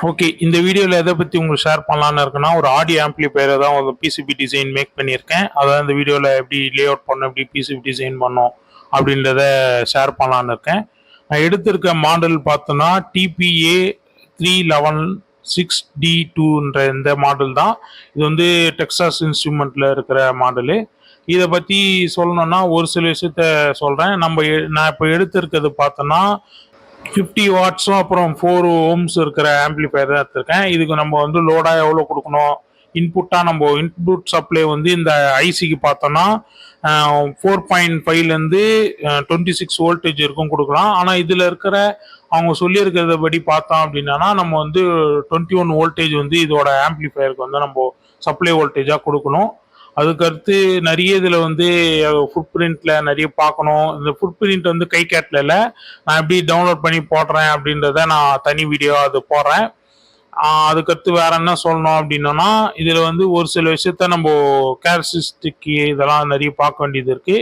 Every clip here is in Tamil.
ஓகே இந்த வீடியோவில் எதை பற்றி உங்களுக்கு ஷேர் பண்ணலான்னு இருக்குன்னா ஒரு ஆடியோ ஆம்ப்ளிஃபையரை தான் ஒரு பிசிபி டிசைன் மேக் பண்ணியிருக்கேன். அதான் இந்த வீடியோவில் எப்படி லே அவுட் பண்ணோம் எப்படி பிசிபி டிசைன் பண்ணோம் அப்படின்றத ஷேர் பண்ணலான்னு இருக்கேன். நான் எடுத்திருக்க மாடல் பார்த்தோன்னா TPA three eleven six D டூன்ற இந்த மாடல் தான். இது வந்து டெக்ஸாஸ் இன்ஸ்ட்ருமெண்ட்டில் இருக்கிற மாடலு இதை பற்றி சொல்லணும்னா ஒரு சில விஷயத்த சொல்கிறேன் நம்ம எ- நான் இப்போ எடுத்திருக்கிறது பார்த்தோன்னா ஃபிஃப்டி வாட்ஸும் அப்புறம் ஃபோர் ஓம்ஸ் இருக்கிற ஆம்பிளிஃபையர் தான் எடுத்திருக்கேன். இதுக்கு நம்ம வந்து லோடாக எவ்வளோ கொடுக்கணும்? இன்புட்டாக நம்ம இன்புட் சப்ளை வந்து இந்த ஐசிக்கு பார்த்தோன்னா ஃபோர் பாயிண்ட் ஃபைவ்லேருந்து டுவெண்ட்டி சிக்ஸ் வோல்டேஜ் இருக்கும் கொடுக்கலாம். ஆனால் இதில் இருக்கிற அவங்க சொல்லியிருக்கிறத படி பார்த்தோம் அப்படின்னா நம்ம வந்து டுவெண்ட்டி ஒன் வோல்டேஜ் வந்து இதோட ஆம்பிளிஃபையருக்கு வந்து நம்ம சப்ளை வோல்டேஜாக கொடுக்கணும். அதுக்கடுத்து நிறைய இதில் வந்து ஃபுட் பிரிண்ட்ல நிறைய பார்க்கணும். இந்த ஃபுட் பிரிண்ட் வந்து கை கேட்டில் நான் எப்படி டவுன்லோட் பண்ணி போடுறேன் அப்படின்றத நான் தனி வீடியோ அது போடுறேன். அதுக்கடுத்து வேற என்ன சொல்லணும் அப்படின்னோன்னா இதில் வந்து ஒரு சில விஷயத்த நம்ம கேரக்டரிஸ்டிக் இதெல்லாம் நிறைய பார்க்க வேண்டியது இருக்கு.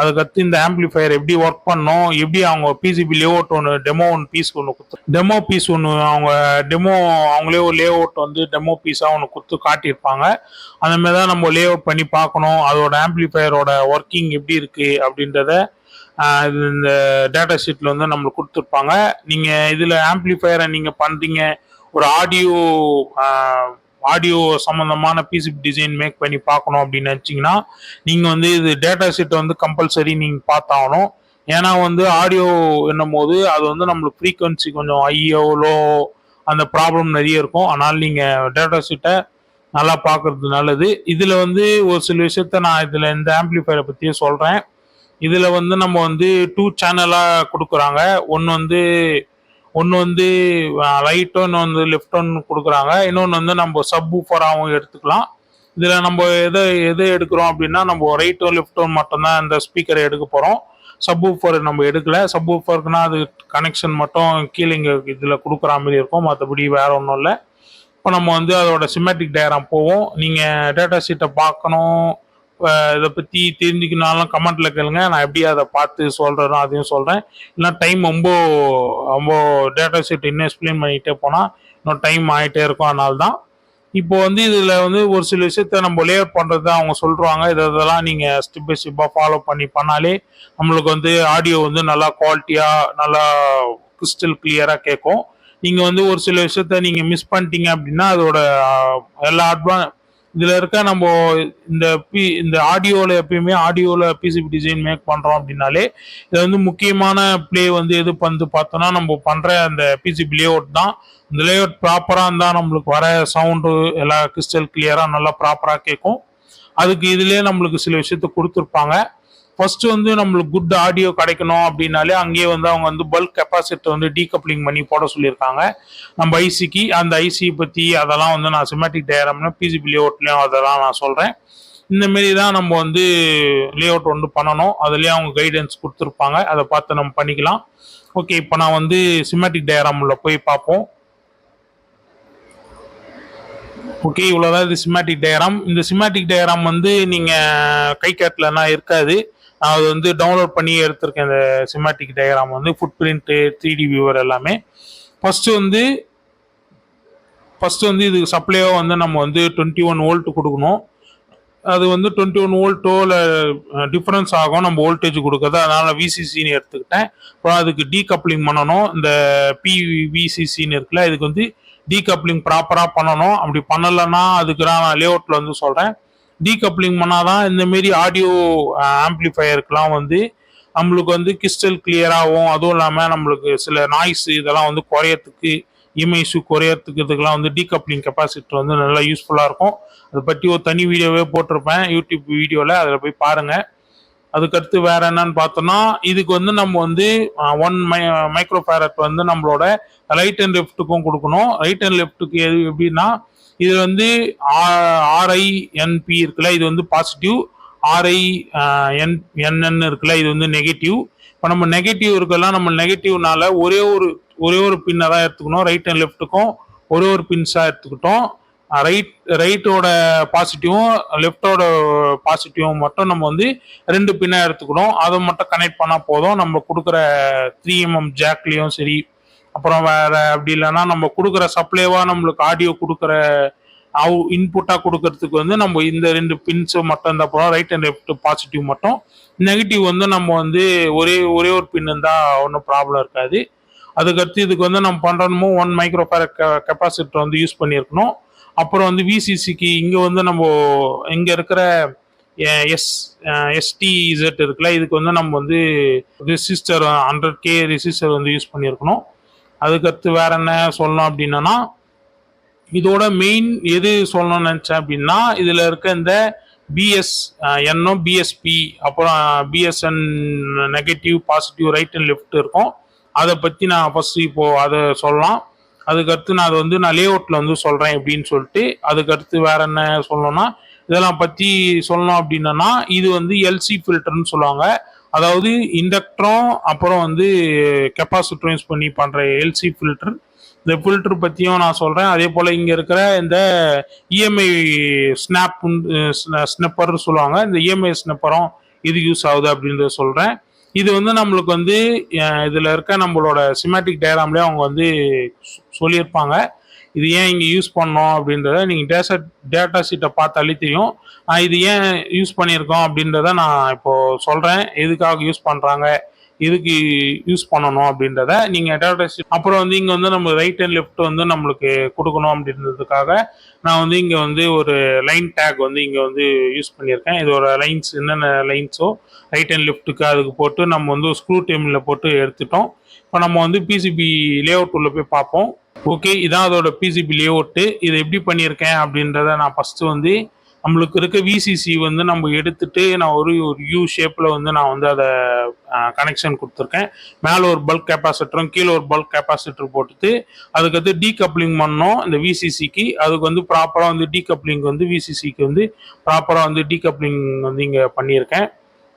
அதுக்கடுத்து இந்த ஆம்ப்ளிஃபையர் எப்படி ஒர்க் பண்ணோம் எப்படி அவங்க பிசிபி லேஅவுட் ஒன்று டெமோ ஒன்று பீஸ் ஒன்று கொடுத்து டெமோ பீஸ் ஒன்று அவங்க டெமோ அவங்களே ஒரு லேஅவுட் வந்து டெமோ பீஸாக ஒன்று கொடுத்து காட்டியிருப்பாங்க. அந்த மாதிரி தான் நம்ம லேஅவுட் பண்ணி பார்க்கணும். அதோட ஆம்ப்ளிஃபையரோட ஒர்க்கிங் எப்படி இருக்கு அப்படின்றத இந்த டேட்டா ஷீட்ல வந்து நம்மளுக்கு கொடுத்துருப்பாங்க. நீங்க இதுல ஆம்ப்ளிஃபையரை நீங்க பண்றீங்க ஒரு ஆடியோ ஆடியோ சம்மந்தமான பிசிபி டிசைன் மேக் பண்ணி பார்க்கணும் அப்படின்னு நினச்சிங்கன்னா நீங்கள் வந்து இது டேட்டா ஷீட்டை வந்து கம்பல்சரி நீங்கள் பார்த்தாகணும். ஏன்னா வந்து ஆடியோ என்னும் போது அது வந்து நம்மளுக்கு ஃப்ரீக்குவன்சி கொஞ்சம் ஐயோ லோ அந்த ப்ராப்ளம் நிறைய இருக்கும். அதனால் நீங்கள் டேட்டா ஷீட்டை நல்லா பார்க்கறது நல்லது. இதில் வந்து ஒரு சில விஷயத்த நான் இதில் இந்த ஆம்பிளிஃபையரை பற்றியே சொல்கிறேன் இதில் வந்து நம்ம வந்து டூ சேனலாக கொடுக்குறாங்க. ஒன்று வந்து ஒன்று வந்து ரைட்டும் இன்னொன்று வந்து ஒன்று கொடுக்குறாங்க. இன்னொன்று வந்து நம்ம சப் ஊஃபராகவும் எடுத்துக்கலாம். இதில் நம்ம எதை எதை எடுக்கிறோம் அப்படின்னா நம்ம ரைட்டோ லெஃப்ட்டும் மட்டும்தான் இந்த ஸ்பீக்கரை எடுக்க போகிறோம் சப் ஊஃபர் நம்ம எடுக்கல. சப் ஊஃபருக்குனா அது கனெக்ஷன் மட்டும் கீழே இங்கே இதில் கொடுக்குற மாதிரி இருக்கும். மற்றபடி வேற ஒன்றும் இல்லை. இப்போ நம்ம வந்து அதோட சிமெட்டிக் டயராம் போவோம். நீங்கள் டேட்டா ஷீட்டை பார்க்கணும். இதை பற்றி தெரிஞ்சுக்கணும்னாலும் கமெண்ட்ல கேளுங்க. நான் எப்படி அதை பார்த்து சொல்கிறேனோ அதையும் சொல்கிறேன் இல்லைனா டைம் ரொம்ப ரொம்ப டேட்டா செட் இன்னும் எக்ஸ்பிளைன் பண்ணிகிட்டே போனால் இன்னும் டைம் ஆகிட்டே இருக்கும் அதனால தான் இப்போ வந்து இதில் வந்து ஒரு சில விஷயத்த நம்ம லேஅவுட் பண்ணுறது தான் அவங்க சொல்கிறாங்க இது இதெல்லாம் நீங்கள் ஸ்டெப் பை ஸ்டெப்பாக ஃபாலோ பண்ணி பண்ணாலே நம்மளுக்கு வந்து ஆடியோ வந்து நல்லா குவாலிட்டியாக நல்லா கிறிஸ்டல் கிளியராக கேட்கும். நீங்கள் வந்து ஒரு சில விஷயத்த நீங்கள் மிஸ் பண்ணிட்டீங்க அப்படின்னா அதோட எல்லா அட்வான் இதில் இருக்க நம்ம இந்த பி இந்த ஆடியோவில் எப்பயுமே ஆடியோவில் பிசிபி டிசைன் மேக் பண்ணுறோம் அப்படின்னாலே இது வந்து முக்கியமான ப்ளே வந்து எது வந்து பார்த்தோன்னா நம்ம பண்ணுற அந்த பிசிபி லேஅவுட் தான். இந்த லேஅவுட் ப்ராப்பராக இருந்தால் நம்மளுக்கு வர சவுண்டு எல்லாம் கிறிஸ்டல் கிளியராக நல்லா ப்ராப்பராக கேட்கும் அதுக்கு இதுலேயே நம்மளுக்கு சில விஷயத்த கொடுத்துருப்பாங்க. ஃபர்ஸ்ட் வந்து நம்மளுக்கு குட் ஆடியோ கிடைக்கணும் அப்படின்னாலே அங்கேயே வந்து அவங்க வந்து பல்க் கெப்பாசிட்டி வந்து டீகப்ளிங் பண்ணி போட சொல்லியிருக்காங்க. நம்ம ஐசிக்கு அந்த ஐசி பற்றி அதெல்லாம் வந்து நான் சிமேட்டிக் டயராம்னா பிசிபி லேஅவுட்லேயும் அதெல்லாம் நான் சொல்கிறேன் இந்த மாரி தான் நம்ம வந்து லேஅவுட் வந்து பண்ணணும். அதுலேயே அவங்க கைடன்ஸ் கொடுத்துருப்பாங்க. அதை பார்த்து நம்ம பண்ணிக்கலாம். ஓகே இப்போ நான் வந்து சிமேட்டிக் டயராமில் போய் பார்ப்போம். ஓகே இவ்வளோதான் இது சிமேட்டிக் டயராம் இந்த சிமேட்டிக் டயராம் வந்து நீங்கள் கை காட்டலன்னா இருக்காது. நான் அது வந்து டவுன்லோட் பண்ணி எடுத்திருக்கேன். இந்த சிமேட்டிக் டயக்ராம் வந்து food print three D viewer எல்லாமே. ஃபஸ்ட்டு வந்து ஃபஸ்ட்டு வந்து இதுக்கு சப்ளையோ வந்து நம்ம வந்து டுவெண்ட்டி ஒன் வோல்ட் கொடுக்கணும். அது வந்து டுவெண்ட்டி ஒன் வோல்ட்டோ இல்லை டிஃப்ரென்ஸ் ஆகும். நம்ம வோல்டேஜ் கொடுக்குறது. அதனால் விசிசின்னு எடுத்துக்கிட்டேன். அப்புறம் அதுக்கு டீகப்ளிங் பண்ணணும். இந்த பிவிசிசின்னு இருக்குல்ல இதுக்கு வந்து டீகப்ளிங் ப்ராப்பராக பண்ணணும். அப்படி பண்ணலைன்னா அதுக்கு நான் லேஅவுட்டில் வந்து சொல்கிறேன் டீகப்ளிங் பண்ணாதான் இந்த மாரி ஆடியோ ஆம்ப்ளிஃபையருக்குலாம் வந்து நம்மளுக்கு வந்து கிறிஸ்டல் கிளியராகவும் அதுவும் இல்லாமல் நம்மளுக்கு சில நாய்ஸ் இதெல்லாம் வந்து குறையறதுக்கு இமேஜ் குறையறதுக்கு இதுக்கெல்லாம் வந்து டீகப்ளிங் கெப்பாசிட்டர் வந்து நல்லா யூஸ்ஃபுல்லாக இருக்கும். அதை பற்றி ஒரு தனி வீடியோவே போட்டிருப்பேன். யூடியூப் வீடியோவில் அதில் போய் பாருங்கள் அதுக்கடுத்து வேற என்னன்னு பார்த்தோம்னா இதுக்கு வந்து நம்ம வந்து ஒன் மை மைக்ரோ ஃபேரட் வந்து நம்மளோட ரைட் அண்ட் லெஃப்ட்டுக்கும் கொடுக்கணும். ரைட் அண்ட் லெஃப்ட்டுக்கு எது எப்படின்னா இது வந்து ஆர்ஐஎன்பி இருக்குல்ல இது வந்து பாசிட்டிவ் ஆர்ஐ என் என்என் இருக்குல்ல இது வந்து நெகட்டிவ் இப்போ நம்ம நெகட்டிவ் இருக்கலாம் நம்ம நெகட்டிவ்னால ஒரே ஒரு ஒரே ஒரு பின்னை தான் எடுத்துக்கணும். ரைட் அண்ட் லெஃப்ட்டுக்கும் ஒரே ஒரு பின்ஸாக எடுத்துக்கிட்டோம். ரைட் ரைட்டோட பாசிட்டிவும் லெஃப்டோட பாசிட்டிவும் மட்டும் நம்ம வந்து ரெண்டு பின்னாக எடுத்துக்கணும். அதை மட்டும் கனெக்ட் பண்ணால் போதும். நம்ம கொடுக்குற த்ரீ எம்எம் ஜாக்லேயும் சரி அப்புறம் வேற அப்படி இல்லைன்னா நம்ம கொடுக்குற சப்ளைவா நம்மளுக்கு ஆடியோ கொடுக்குற அவு இன்புட்டாக கொடுக்கறதுக்கு வந்து நம்ம இந்த ரெண்டு பின்ஸை மட்டும் இருந்தால் போதும் ரைட் அண்ட் லெஃப்ட் பாசிட்டிவ் மட்டும் நெகட்டிவ் வந்து நம்ம வந்து ஒரே ஒரே ஒரு பின் இருந்தால் ஒன்றும் ப்ராப்ளம் இருக்காது. அதுக்கடுத்து இதுக்கு வந்து நம்ம பண்ணுறோமோ ஒன் மைக்ரோ கெப்பாசிட்டர் வந்து யூஸ் பண்ணியிருக்கணும். அப்புறம் வந்து விசிசிக்கு இங்கே வந்து நம்ம இங்கே இருக்கிற எஸ் எஸ்டி இசட் இருக்குல்ல இதுக்கு வந்து நம்ம வந்து ரெசிஸ்டர் ஹண்ட்ரட் கே ரெசிஸ்டர் வந்து யூஸ் பண்ணியிருக்கணும். அதுக்கடுத்து வேற என்ன சொல்லணும் அப்படின்னா இதோட மெயின் எது சொல்லணும்னு நினச்சேன் அப்படின்னா இதில் இருக்க இந்த பிஎஸ் என்ஓ பிஎஸ்பி அப்புறம் PSN negative positive right and left இருக்கும். அதை பற்றி நான் ஃபஸ்ட்டு இப்போது அதை சொல்லலாம். அதுக்கடுத்து நான் அதை வந்து நான் லேஅவுட்டில் வந்து சொல்கிறேன் எப்படின்னு சொல்லிட்டு அதுக்கடுத்து வேற என்ன சொல்லணும்னா இதெல்லாம் பற்றி சொல்லணும் அப்படின்னா இது வந்து எல்சி ஃபில்டர்னு சொல்லுவாங்க. அதாவது இண்டக்டரும் அப்புறம் வந்து கெப்பாசிட்டரும் யூஸ் பண்ணி பண்ணுற எல்சி ஃபில்டர் இந்த ஃபில்டர் பற்றியும் நான் சொல்கிறேன் அதே போல் இங்கே இருக்கிற இந்த இஎம்ஐ ஸ்னாப் ஸ்னப்பர் சொல்லுவாங்க. இந்த இஎம்ஐ ஸ்னப்பரும் இது யூஸ் ஆகுது அப்படின்றத சொல்கிறேன் இது வந்து நம்மளுக்கு வந்து இதில் இருக்க நம்மளோட சிமேட்டிக் டயராம்லேயே அவங்க வந்து சொல்லியிருப்பாங்க. இது ஏன் இங்கே யூஸ் பண்ணோம் அப்படின்றத நீங்கள் டேட்டா டேட்டா ஷீட்டை பார்த்தாலே தெரியும். நான் இது ஏன் யூஸ் பண்ணியிருக்கோம் அப்படின்றத நான் இப்போது சொல்கிறேன் எதுக்காக யூஸ் பண்ணுறாங்க எதுக்கு யூஸ் பண்ணணும் அப்படின்றத நீங்கள் டேட்டா ஷீட் அப்புறம் வந்து இங்கே வந்து நம்ம ரைட் அண்ட் லெஃப்ட் வந்து நம்மளுக்கு கொடுக்கணும் அப்படின்றதுக்காக நான் வந்து இங்கே வந்து ஒரு லைன் டேக் வந்து இங்கே வந்து யூஸ் பண்ணியிருக்கேன். இதோட லைன்ஸ் என்னென்ன லைன்ஸோ ரைட் அண்ட் லெஃப்ட்டுக்கு அதுக்கு போட்டு நம்ம வந்து ஸ்க்ரூ டேமில் போட்டு எடுத்துட்டோம். இப்போ நம்ம வந்து பிசிபி லேஅவுட் உள்ள போய் பார்ப்போம். ஓகே இதான் அதோட பிசிபி லேஅவுட்டு இதை எப்படி பண்ணியிருக்கேன் அப்படின்றத நான் ஃபஸ்ட்டு வந்து நம்மளுக்கு இருக்க விசிசி வந்து நம்ம எடுத்துட்டு நான் ஒரு ஒரு யூ ஷேப்பில் வந்து நான் வந்து அதை கனெக்ஷன் கொடுத்துருக்கேன். மேலே ஒரு பல்க் கெப்பாசிட்டரும் கீழே ஒரு பல்க் கெப்பாசிட்டர் போட்டுட்டு அதுக்கடுத்து டீகப்ளிங் பண்ணோம் இந்த விசிசிக்கு அதுக்கு வந்து ப்ராப்பராக வந்து டீகப்ளிங் வந்து விசிசிக்கு வந்து ப்ராப்பராக வந்து டீகப்ளிங் வந்து இங்கே பண்ணியிருக்கேன்.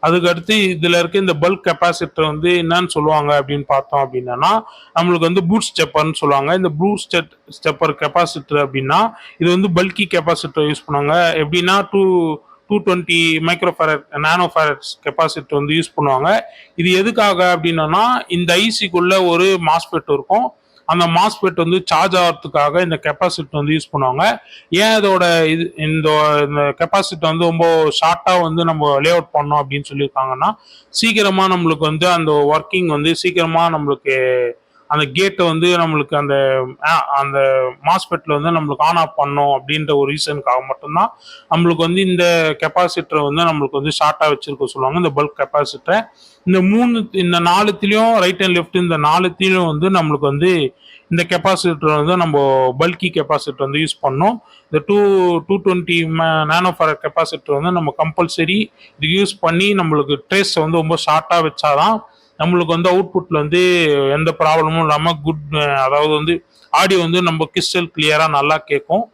அதுக்கடுத்து இதில் இருக்க இந்த பல்க் கெப்பாசிட்டர் வந்து என்னன்னு சொல்லுவாங்க அப்படின்னு பார்த்தோம் அப்படின்னா நம்மளுக்கு வந்து பூட் ஸ்டெப்பர்னு சொல்லுவாங்க. இந்த பூட் ஸ்டெப் ஸ்டெப்பர் கெப்பாசிட்டர் அப்படின்னா இது வந்து பல்கி கெப்பாசிட்டர் யூஸ் பண்ணுவாங்க. எப்படின்னா two two twenty microfarad nano farads capacitor வந்து யூஸ் பண்ணுவாங்க. இது எதுக்காக அப்படின்னா இந்த ஐசிக்குள்ள ஒரு மாஸ்பெட் இருக்கும். அந்த மாஸ்பெட் வந்து சார்ஜ் ஆகிறதுக்காக இந்த கெப்பாசிட்டி வந்து யூஸ் பண்ணுவாங்க. ஏன் இதோட இது இந்த இந்த கெப்பாசிட்டி வந்து ரொம்ப ஷார்ட்டாக வந்து நம்ம லே அவுட் பண்ணோம் அப்படின்னு சொல்லியிருக்காங்கன்னா சீக்கிரமாக நம்மளுக்கு வந்து அந்த ஒர்க்கிங் வந்து சீக்கிரமாக நம்மளுக்கு அந்த கேட்டை வந்து நம்மளுக்கு அந்த அந்த மாஸ்பெட்டில் வந்து நம்மளுக்கு ஆன் ஆஃப் பண்ணோம் அப்படின்ற ஒரு ரீசனுக்காக மட்டும்தான் நம்மளுக்கு வந்து இந்த கெப்பாசிட்டரை வந்து நம்மளுக்கு வந்து ஷார்ட்டாக வச்சிருக்க சொல்லுவாங்க இந்த பல்க் கெப்பாசிட்டரை இந்த மூணு இந்த நாலுத்திலையும் ரைட் அண்ட் லெஃப்ட் இந்த நாலுத்திலையும் வந்து நம்மளுக்கு வந்து இந்த கெப்பாசிட்டர் வந்து நம்ம பல்கி கெப்பாசிட்டர் வந்து யூஸ் பண்ணோம் இந்த two two twenty nanofarad capacitor வந்து நம்ம கம்பல்சரி இது யூஸ் பண்ணி நம்மளுக்கு ட்ரேஸ் வந்து ரொம்ப ஷார்ட்டாக வச்சாதான் நம்மளுக்கு வந்து அவுட்புட்டில் வந்து எந்த ப்ராப்ளமும் இல்லாமல் குட் அதாவது வந்து ஆடியோ வந்து நம்ம கிறிஸ்டல் கிளியராக நல்லா கேட்கும்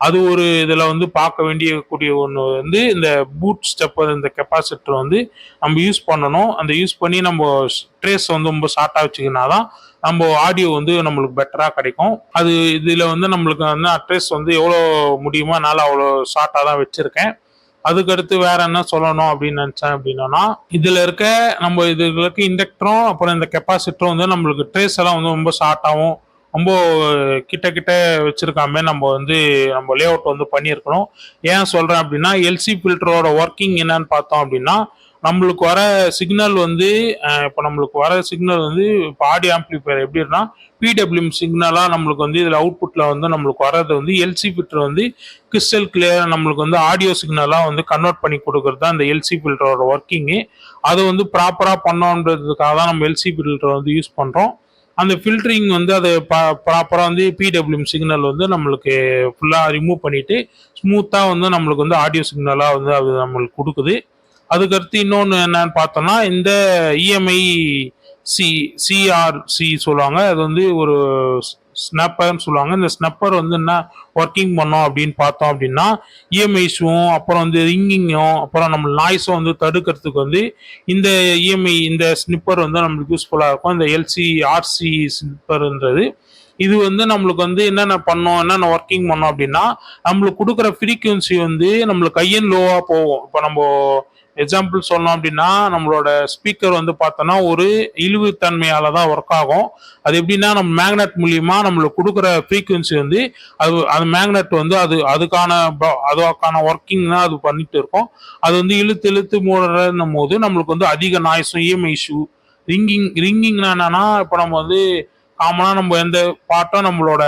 அது ஒரு இதில் வந்து பார்க்க வேண்டிய கூடிய ஒன்று வந்து இந்த பூட் ஸ்டெப்பர் இந்த கெப்பாசிட்டர் வந்து நம்ம யூஸ் பண்ணணும். அந்த யூஸ் பண்ணி நம்ம ட்ரேஸ் வந்து ரொம்ப ஷார்ட்டாக வச்சுக்கினா தான் நம்ம ஆடியோ வந்து நம்மளுக்கு பெட்டராக கிடைக்கும். அது இதில் வந்து நம்மளுக்கு வந்து ட்ரேஸ் வந்து எவ்வளோ முடியுமோ என்னால் அவ்வளோ ஷார்ட்டாக தான் வச்சுருக்கேன். அதுக்கடுத்து வேற என்ன சொல்லணும் அப்படின்னு நினச்சேன் அப்படின்னா இதில் இருக்க நம்ம இதில் இருக்க இண்டக்டரும் அப்புறம் இந்த கெப்பாசிட்டரும் வந்து நம்மளுக்கு ட்ரேஸ் எல்லாம் வந்து ரொம்ப ஷார்ட்டாகவும் ரொம்ப கிட்ட கிட்ட வச்சிருக்காம நம்ம வந்து நம்ம லே அவுட் வந்து பண்ணியிருக்கணும். ஏன் சொல்றேன் அப்படின்னா எல்சி ஃபில்டரோட ஒர்க்கிங் என்னன்னு பார்த்தோம் அப்படின்னா நம்மளுக்கு வர சிக்னல் வந்து இப்போ நம்மளுக்கு வர சிக்னல் வந்து இப்போ ஆடியோ ஆம்பிளிஃபையர் இருந்தால் பிடபிள்யூஎம் சிக்னலாக நம்மளுக்கு வந்து இதில் அவுட்புட்டில் வந்து நம்மளுக்கு வர்றது வந்து எல்சி ஃபில்டர் வந்து கிறிஸ்டல் கிளியராக நம்மளுக்கு வந்து ஆடியோ சிக்னலாக வந்து கன்வெர்ட் பண்ணி கொடுக்குறது தான் இந்த எல்சி ஃபில்டரோட ஒர்க்கிங்கு அதை வந்து ப்ராப்பராக பண்ணோன்றதுக்காக தான் நம்ம எல்சி ஃபில்டர் வந்து யூஸ் பண்ணுறோம் அந்த ஃபில்டரிங் வந்து அதை ப்ராப்பராக வந்து பிடபிள்யூஎம் சிக்னல் வந்து நம்மளுக்கு ஃபுல்லாக ரிமூவ் பண்ணிட்டு ஸ்மூத்தாக வந்து நம்மளுக்கு வந்து ஆடியோ சிக்னலாக வந்து அது நம்மளுக்கு கொடுக்குது. அதுக்கடுத்து இன்னொன்று என்னன்னு பார்த்தோம்னா இந்த இஎம்ஐ சி சிஆர்சி சொல்லுவாங்க. அது வந்து ஒரு ஸ்னப்பர்னு சொல்லுவாங்க. இந்த ஸ்னப்பர் வந்து என்ன ஒர்க்கிங் பண்ணோம் அப்படின்னு பார்த்தோம் அப்படின்னா இஎம்ஐஸும் அப்புறம் வந்து ரிங்கிங்கும் அப்புறம் நம்ம நாய்ஸும் வந்து தடுக்கிறதுக்கு வந்து இந்த இஎம்ஐ இந்த ஸ்னிப்பர் வந்து நம்மளுக்கு யூஸ்ஃபுல்லாக இருக்கும். இந்த எல்சி ஆர்சி ஸ்னிப்பர்ன்றது இது வந்து நம்மளுக்கு வந்து என்னென்ன பண்ணோம் என்னென்ன ஒர்க்கிங் பண்ணோம் அப்படின்னா நம்மளுக்கு கொடுக்குற ஃப்ரீக்குவன்சி வந்து நம்மளுக்கு கையின் லோவாக போகும். இப்போ நம்ம எக்ஸாம்பிள் சொன்னோம் அப்படின்னா நம்மளோட ஸ்பீக்கர் வந்து பார்த்தோன்னா ஒரு இழிவுத்தன்மையால் தான் ஒர்க் ஆகும். அது எப்படின்னா நம்ம மேக்னெட் மூலியமா நம்மளுக்கு கொடுக்குற ஃப்ரீக்குவன்சி வந்து அது அது மேக்னெட் வந்து அது அதுக்கான அதுக்கான ஒர்க்கிங் தான் அது பண்ணிட்டு இருக்கும். அது வந்து இழுத்து இழுத்து மூடுறன்னும் போது நம்மளுக்கு வந்து அதிக நாய்ஸும் இஎம்ஐ இஷ்யூ ரிங்கிங் ரிங்கிங்னா என்னன்னா இப்போ நம்ம வந்து காமனாக நம்ம எந்த பாட்டும் நம்மளோட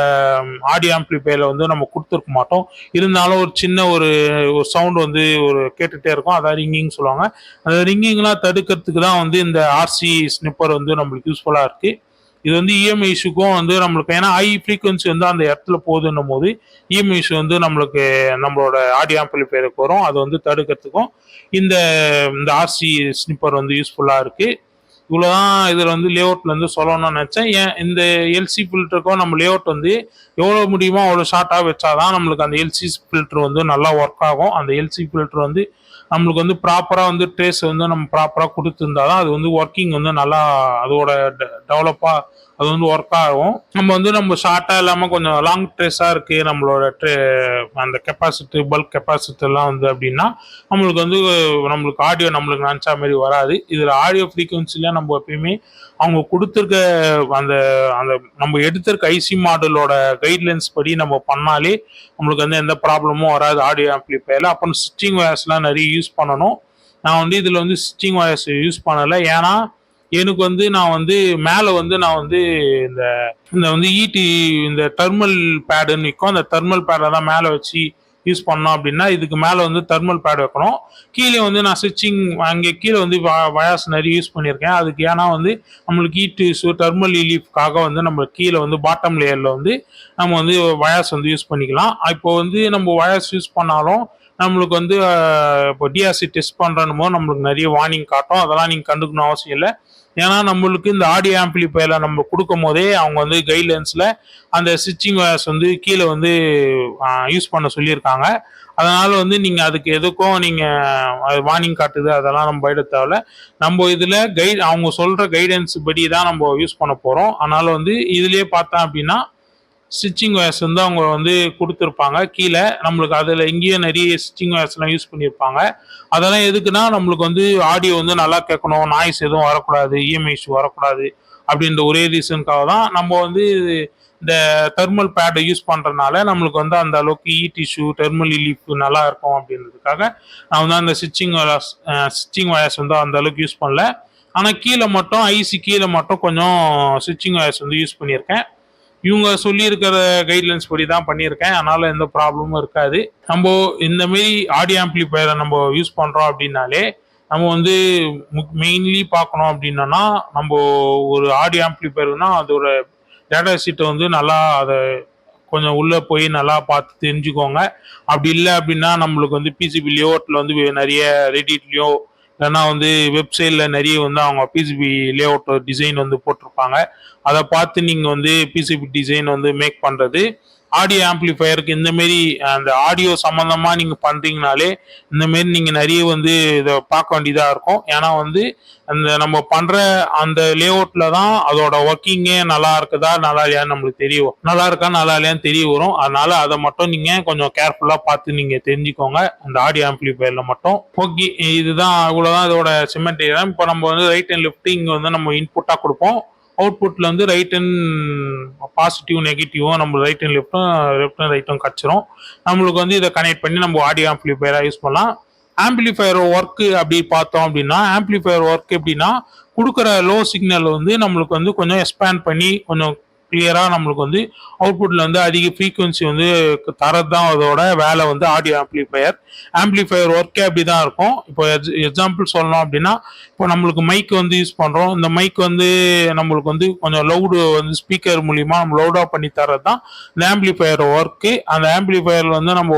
ஆடியோ ஆம்ப்ளிஃபைல வந்து நம்ம கொடுத்துருக்க மாட்டோம். இருந்தாலும் ஒரு சின்ன ஒரு ஒரு சவுண்ட் வந்து ஒரு கேட்டுகிட்டே இருக்கும். அதான் ரிங்கிங் சொல்லுவாங்க. அந்த ரிங்கிங்லாம் தடுக்கிறதுக்கு தான் வந்து இந்த ஆர்சி ஸ்னிப்பர் வந்து நம்மளுக்கு யூஸ்ஃபுல்லாக இருக்கு. இது வந்து இஎம்ஐ இஷ்யூக்கும் வந்து நம்மளுக்கு ஏன்னா ஹை ஃப்ரீக்குவென்சி வந்து அந்த இடத்துல போகுதுன்னும் போது இஎம்ஐ இஷ்யூ வந்து நம்மளுக்கு நம்மளோட ஆடியோ ஆம்பிளிஃபைருக்கு வரும். அதை வந்து தடுக்கிறதுக்கும் இந்த இந்த ஆர்சி ஸ்னிப்பர் வந்து யூஸ்ஃபுல்லாக இருக்குது இவ்வளோதான் இதில் வந்து லேஅவுட்ல இருந்து சொல்லணும்னு நினச்சேன். ஏன் இந்த எல்சி ஃபில்டருக்கும் நம்ம லேஅவுட் வந்து எவ்வளோ முடியுமோ அவ்வளோ ஷார்ட்டாக வச்சாதான் நம்மளுக்கு அந்த எல்சி ஃபில்டர் வந்து நல்லா ஒர்க் ஆகும். அந்த எல்சி ஃபில்டர் வந்து நம்மளுக்கு வந்து ப்ராப்பராக வந்து ட்ரேஸ் வந்து நம்ம ப்ராப்பராக கொடுத்துருந்தா தான் அது வந்து ஒர்க்கிங் வந்து நல்லா அதோட டெவலப்பாக அது வந்து ஒர்க் ஆகும். நம்ம வந்து நம்ம ஷார்ட்டாக இல்லாமல் கொஞ்சம் லாங் ட்ரேஸாக இருக்குது நம்மளோட ட்ரே அந்த கெப்பாசிட்டி பல்க் கெப்பாசிட்டிலாம் வந்து அப்படின்னா நம்மளுக்கு வந்து நம்மளுக்கு ஆடியோ நம்மளுக்கு நினச்சா மாதிரி வராது. இதில் ஆடியோ ஃப்ரீக்குவென்சிலாம் நம்ம எப்பயுமே அவங்க கொடுத்துருக்க அந்த அந்த நம்ம எடுத்திருக்க ஐசி மாடலோட கைட்லைன்ஸ் படி நம்ம பண்ணாலே நம்மளுக்கு வந்து எந்த ப்ராப்ளமும் வராது. ஆடியோ ஆம்ப்ளிஃபைல அப்புறம் ஸ்டிச்சிங் வயர்ஸ்லாம் நிறைய யூஸ் பண்ணணும். நான் வந்து இதில் வந்து ஸ்டிச்சிங் வயர்ஸ் யூஸ் பண்ணலை. ஏன்னா எனக்கு வந்து நான் வந்து மேலே வந்து நான் வந்து இந்த இந்த வந்து ஈடி இந்த தெர்மல் பேடுன்னு நிற்கும் அந்த தெர்மல் பேடை தான் மேலே வச்சு யூஸ் பண்ணோம் அப்படின்னா இதுக்கு மேலே வந்து தெர்மல் பேட் வைக்கணும். கீழே வந்து நான் ஸ்விட்சிங் அங்கே கீழே வந்து வயாஸ் நிறைய யூஸ் பண்ணியிருக்கேன். அதுக்கு ஏன்னா வந்து நம்மளுக்கு ஈட் இஷ்யூ தெர்மல் ரிலீஃப்காக வந்து நம்ம கீழே வந்து பாட்டம் லேயரில் வந்து நம்ம வந்து வயாஸ் வந்து யூஸ் பண்ணிக்கலாம். இப்போ வந்து நம்ம வயாஸ் யூஸ் பண்ணாலும் நம்மளுக்கு வந்து இப்போ டிஆர்சி டெஸ்ட் பண்ணுறனுமோ போது நம்மளுக்கு நிறைய வார்னிங் காட்டும். அதெல்லாம் நீங்கள் கண்டுக்கணும் அவசியம் இல்லை. ஏன்னா நம்மளுக்கு இந்த ஆடியோ ஆம்பிளிஃபைல நம்ம கொடுக்கும் போதே அவங்க வந்து கைட்லைன்ஸில் அந்த ஸ்டிச்சிங் வயர்ஸ் வந்து கீழே வந்து யூஸ் பண்ண சொல்லியிருக்காங்க. அதனால் வந்து நீங்கள் அதுக்கு எதுக்கும் நீங்கள் வார்னிங் காட்டுது அதெல்லாம் நம்ம பயிட தேவையில்ல. நம்ம இதில் கைட் அவங்க சொல்கிற கைடன்ஸ் படி தான் நம்ம யூஸ் பண்ண போகிறோம் அதனால் வந்து இதுலேயே பார்த்தோம் அப்படின்னா ஸ்டிச்சிங் வயர்ஸ் வந்து அவங்க வந்து கொடுத்துருப்பாங்க. கீழே நம்மளுக்கு அதில் இங்கேயும் நிறைய ஸ்டிச்சிங் வயர்ஸ்லாம் யூஸ் பண்ணியிருப்பாங்க. அதெல்லாம் எதுக்குன்னா நம்மளுக்கு வந்து ஆடியோ வந்து நல்லா கேட்கணும். நாய்ஸ் எதுவும் வரக்கூடாது. இஎம்ஐ இஷ்யூ வரக்கூடாது அப்படின்ற ஒரே ரீசனுக்காக தான் நம்ம வந்து இந்த தெர்மல் பேடை யூஸ் பண்ணுறதுனால நம்மளுக்கு வந்து அந்த அளவுக்கு ஈ டிஷ்யூ தெர்மல் இலிப்பு நல்லா இருக்கும் அப்படின்றதுக்காக நான் வந்து அந்த ஸ்டிச்சிங் ஸ்டிச்சிங் வயர்ஸ் வந்து அந்த அளவுக்கு யூஸ் பண்ணல. ஆனால் கீழே மட்டும் ஐசி கீழே மட்டும் கொஞ்சம் ஸ்டிச்சிங் வயர்ஸ் வந்து யூஸ் பண்ணியிருக்கேன். இவங்க சொல்லியிருக்கிற கைட்லைன்ஸ் படி தான் பண்ணியிருக்கேன். அதனால எந்த ப்ராப்ளமும் இருக்காது. நம்ம இந்த மாரி ஆடியோ ஆம்பிளிஃபயரை நம்ம யூஸ் பண்ணுறோம் அப்படின்னாலே நம்ம வந்து மெயின்லி பார்க்கணும் அப்படின்னா நம்ம ஒரு ஆடியோ ஆம்பிளிஃபயர்னா அதோட டேட்டா ஷீட்டை வந்து நல்லா அதை கொஞ்சம் உள்ளே போய் நல்லா பார்த்து தெரிஞ்சுக்கோங்க. அப்படி இல்லை அப்படின்னா நம்மளுக்கு வந்து பிசிபி லேஅவுட்டில் வந்து நிறைய ரெடிட்லேயோ இல்லைன்னா வந்து வெப்சைட்டில் நிறைய வந்து அவங்க பிசிபி லே அவுட் டிசைன் வந்து போட்டிருப்பாங்க. அதை பார்த்து நீங்கள் வந்து பிசிபி டிசைன் வந்து மேக் பண்ணுறது ஆடியோ ஆம்பிளிஃபயருக்கு இந்தமாரி அந்த ஆடியோ சம்மந்தமாக நீங்கள் பண்ணுறீங்கனாலே இந்தமாரி நீங்கள் நிறைய வந்து இதை பார்க்க வேண்டியதாக இருக்கும். ஏன்னா வந்து அந்த நம்ம பண்ணுற அந்த லேஅவுட்டில் தான் அதோட ஒர்க்கிங்கே நல்லா இருக்குதா நல்லா இல்லையான்னு நம்மளுக்கு தெரிய வரும். நல்லா இருக்கா நல்லா இல்லையான்னு தெரிய வரும். அதனால அதை மட்டும் நீங்கள் கொஞ்சம் கேர்ஃபுல்லாக பார்த்து நீங்கள் தெரிஞ்சுக்கோங்க. அந்த ஆடியோ ஆம்ப்ளிஃபையரில் மட்டும். ஓகே இதுதான் இவ்வளோதான் இதோட சிமெண்ட் இப்போ நம்ம வந்து ரைட் அண்ட் லெஃப்ட் இங்கே வந்து நம்ம இன்புட்டாக கொடுப்போம். அவுட்புட்டில் வந்து ரைட் அண்ட் பாசிட்டிவ் நெகட்டிவும் நம்ம ரைட் அண்ட் லெஃப்ட்டும் லெஃப்ட் அண்ட் ரைட்டும் கிடச்சிரும் நம்மளுக்கு வந்து இதை கனெக்ட் பண்ணி நம்ம ஆடியோ ஆம்பிளிஃபையராக யூஸ் பண்ணலாம். ஆம்பிளிஃபையர் ஒர்க்கு அப்படி பார்த்தோம் அப்படின்னா ஆம்பிளிஃபையர் ஒர்க் எப்படின்னா கொடுக்குற லோ சிக்னல் வந்து நம்மளுக்கு வந்து கொஞ்சம் எக்ஸ்பேண்ட் பண்ணி கொஞ்சம் கிளியராக நம்மளுக்கு வந்து அவுட்புட்டில் வந்து அதிக ஃப்ரீக்குவன்சி வந்து தரது தான் அதோட வேலை வந்து ஆடியோ ஆம்ப்ளிஃபையர் ஆம்ப்ளிஃபையர் ஒர்க்கே அப்படி தான் இருக்கும். இப்போ எக்ஸாம்பிள் சொல்லணும் அப்படின்னா இப்போ நம்மளுக்கு மைக் வந்து யூஸ் பண்ணுறோம் இந்த மைக் வந்து நம்மளுக்கு வந்து கொஞ்சம் லவுடு வந்து ஸ்பீக்கர் மூலியமாக நம்ம லவுடாக பண்ணி தரது தான் இந்த ஆம்ப்ளிஃபையர் ஒர்க்கு அந்த ஆம்ப்ளிஃபையர் வந்து நம்ம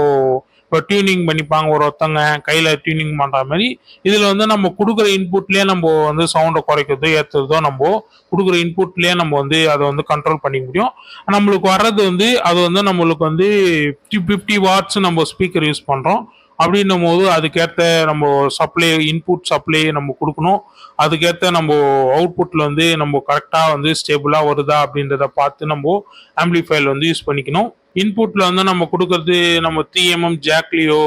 இப்போ டியூனிங் பண்ணிப்பாங்க ஒரு ஒருத்தங்க கையில் டியூனிங் பண்ணுற மாதிரி. இதில் வந்து நம்ம கொடுக்குற இன்புட்லேயே நம்ம வந்து சவுண்டை குறைக்கிறதோ ஏற்றுறதோ நம்ம கொடுக்குற இன்புட்லேயே நம்ம வந்து அதை வந்து கண்ட்ரோல் பண்ணிக்க முடியும். நம்மளுக்கு வர்றது வந்து அது வந்து நம்மளுக்கு வந்து ஃபிஃப்டி வாட்ஸ் நம்ம ஸ்பீக்கர் யூஸ் பண்ணுறோம் அப்படின்னும் போது அதுக்கேற்ற நம்ம சப்ளை இன்புட் சப்ளை நம்ம கொடுக்கணும். அதுக்கேற்ற நம்ம அவுட்புட்டில் வந்து நம்ம கரெக்டாக வந்து ஸ்டேபிளாக வருதா அப்படின்றத பார்த்து நம்ம ஆம்பிளிஃபைல் வந்து யூஸ் பண்ணிக்கணும். இன்புட்டில் வந்து நம்ம கொடுக்கறது நம்ம த்ரீ எம்எம் ஜாக்லியோ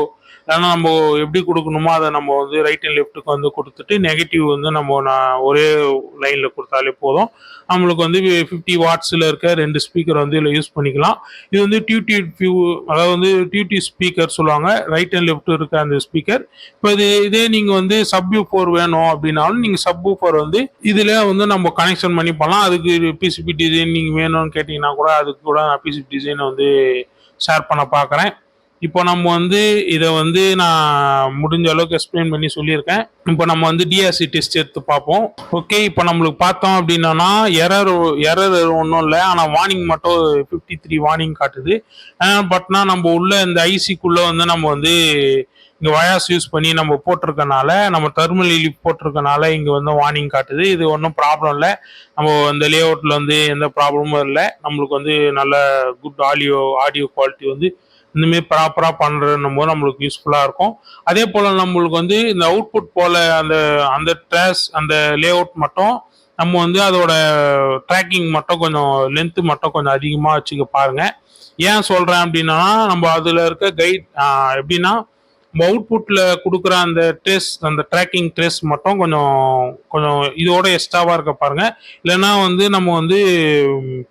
ஏன்னா நம்ம எப்படி கொடுக்கணுமோ அதை நம்ம வந்து ரைட் அண்ட் லெஃப்ட்டுக்கு வந்து கொடுத்துட்டு நெகட்டிவ் வந்து நம்ம நான் ஒரே லைனில் கொடுத்தாலே போதும். நம்மளுக்கு வந்து ஃபிஃப்டி வாட்ஸில் இருக்க ரெண்டு ஸ்பீக்கர் வந்து இதில் யூஸ் பண்ணிக்கலாம். இது வந்து டியூட்டி வியூ அதாவது வந்து டியூட்டி ஸ்பீக்கர் சொல்லுவாங்க. ரைட் அண்ட் லெஃப்ட் இருக்க அந்த ஸ்பீக்கர் இப்போ இது இதே நீங்கள் வந்து சப்யூ ஃபோர் வேணும் அப்படின்னாலும் நீங்கள் சப்யூ ஃபோர் வந்து இதில் வந்து நம்ம கனெக்ஷன் பண்ணி பண்ணலாம். அதுக்கு பிசிபி டிசைன் நீங்கள் வேணும்னு கேட்டிங்கன்னா கூட அதுக்கு கூட நான் பிசிபி டிசைனை வந்து ஷேர் பண்ண பார்க்குறேன். இப்போ நம்ம வந்து இதை வந்து நான் முடிஞ்ச அளவுக்கு எக்ஸ்பிளைன் பண்ணி சொல்லியிருக்கேன். இப்போ நம்ம வந்து டிஆர்சி டெஸ்ட் எடுத்து பார்ப்போம். ஓகே இப்போ நம்மளுக்கு பார்த்தோம் அப்படின்னா எரர் எரர் ஒன்றும் இல்லை. ஆனால் வார்னிங் மட்டும் ஃபிஃப்டி த்ரீ வார்னிங் காட்டுது பட்னா நம்ம உள்ள இந்த ஐசிக்குள்ளே வந்து நம்ம வந்து இங்கே வயாஸ் யூஸ் பண்ணி நம்ம போட்டிருக்கனால நம்ம டெர்மினல் லிப் போட்டிருக்கனால இங்கே வந்து வார்னிங் காட்டுது. இது ஒன்றும் ப்ராப்ளம் இல்லை. நம்ம இந்த லே அவுட்டில் வந்து எந்த ப்ராப்ளமும் இல்லை. நம்மளுக்கு வந்து நல்ல குட் ஆடியோ ஆடியோ குவாலிட்டி வந்து இந்தமாரி ப்ராப்பராக பண்ணுறன்னும் போது நம்மளுக்கு யூஸ்ஃபுல்லாக இருக்கும். அதே போல் நம்மளுக்கு வந்து இந்த அவுட்புட் போல் அந்த அந்த ட்ரேஸ் அந்த லே அவுட் மட்டும் நம்ம வந்து அதோட ட்ராக்கிங் மட்டும் கொஞ்சம் லென்த்து மட்டும் கொஞ்சம் அதிகமாக வச்சுக்க பாருங்க. ஏன் சொல்கிறேன் அப்படின்னா நம்ம அதில் இருக்க கைட் எப்படின்னா அவுட்புட்டில் கொடுக்குற அந்த ட்ரேஸ் அந்த ட்ராக்கிங் ட்ரேஸ் மட்டும் கொஞ்சம் கொஞ்சம் இதோட எக்ஸ்ட்ராவாக இருக்க பாருங்க. இல்லைன்னா வந்து நம்ம வந்து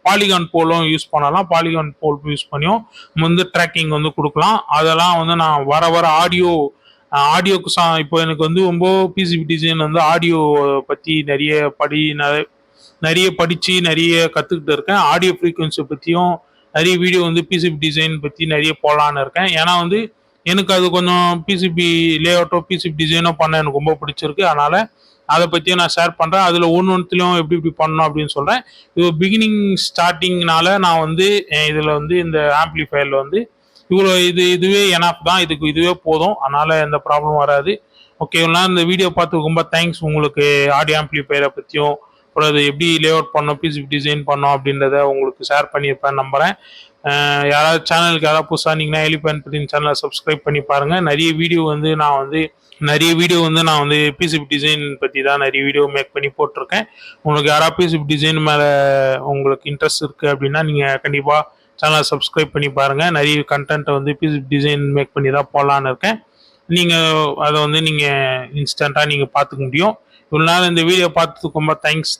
பாலிகான் போலும் யூஸ் பண்ணலாம். பாலிகான் போல் யூஸ் பண்ணியும் நம்ம வந்து ட்ராக்கிங் வந்து கொடுக்கலாம். அதெல்லாம் வந்து நான் வர வர ஆடியோ ஆடியோக்கு சா இப்போ எனக்கு வந்து ரொம்ப பிசிபி டிசைன் வந்து ஆடியோ பற்றி நிறைய படி நிறைய படித்து நிறைய கற்றுக்கிட்டு இருக்கேன். ஆடியோ ஃப்ரீக்குவென்சி பற்றியும் நிறைய வீடியோ வந்து பிசிபி டிசைன் பற்றி நிறைய போகலான்னு இருக்கேன். ஏன்னா வந்து எனக்கு அது கொஞ்சம் பிசிபி லேஅவுட்டோ பிசிபி டிசைனோ பண்ண எனக்கு ரொம்ப பிடிச்சிருக்கு. அதனால் அதை பற்றியும் நான் ஷேர் பண்ணுறேன் அதில் ஒன்று ஒன்றுத்துலையும் எப்படி இப்படி பண்ணணும் அப்படின்னு சொல்கிறேன் இது பிகினிங் ஸ்டார்டிங்னால நான் வந்து இதில் வந்து இந்த ஆம்ப்ளிஃபயரில் வந்து இவ்வளோ இது இதுவே எனப் தான். இதுக்கு இதுவே போதும். அதனால் எந்த ப்ராப்ளம் வராது. ஓகேங்களா இந்த வீடியோ பார்த்து ரொம்ப தேங்க்ஸ் உங்களுக்கு ஆடியோ ஆம்ப்ளிஃபயரை பற்றியும் அப்புறம் அது எப்படி லே அவுட் பண்ணோம் பிசிபி டிசைன் பண்ணோம் அப்படின்றத உங்களுக்கு ஷேர் பண்ணியிருப்பேன் நம்புகிறேன் யாராவது சேனலுக்கு யாராவது புதுசாக இருந்தீங்கன்னா எலிபன் பற்றி சேனலை சப்ஸ்கிரைப் பண்ணி பாருங்கள் நிறைய வீடியோ வந்து நான் வந்து நிறைய வீடியோ வந்து நான் வந்து பிசிபி டிசைன் பற்றி தான் நிறைய வீடியோ மேக் பண்ணி போட்டிருக்கேன். உங்களுக்கு யாராவது பிசிபி டிசைன் மேலே உங்களுக்கு இன்ட்ரெஸ்ட் இருக்குது அப்படின்னா நீங்கள் கண்டிப்பாக சேனலை சப்ஸ்கிரைப் பண்ணி பாருங்கள் நிறைய கண்டென்ட்டை வந்து பிசிபி டிசைன் மேக் பண்ணி தான் போடலான்னு இருக்கேன். நீங்கள் அதை வந்து நீங்கள் இன்ஸ்டண்ட்டாக நீங்கள் பார்த்துக்க முடியும். இவ்வளோ நாள் இந்த வீடியோ பார்த்ததுக்கு ரொம்ப தேங்க்ஸ்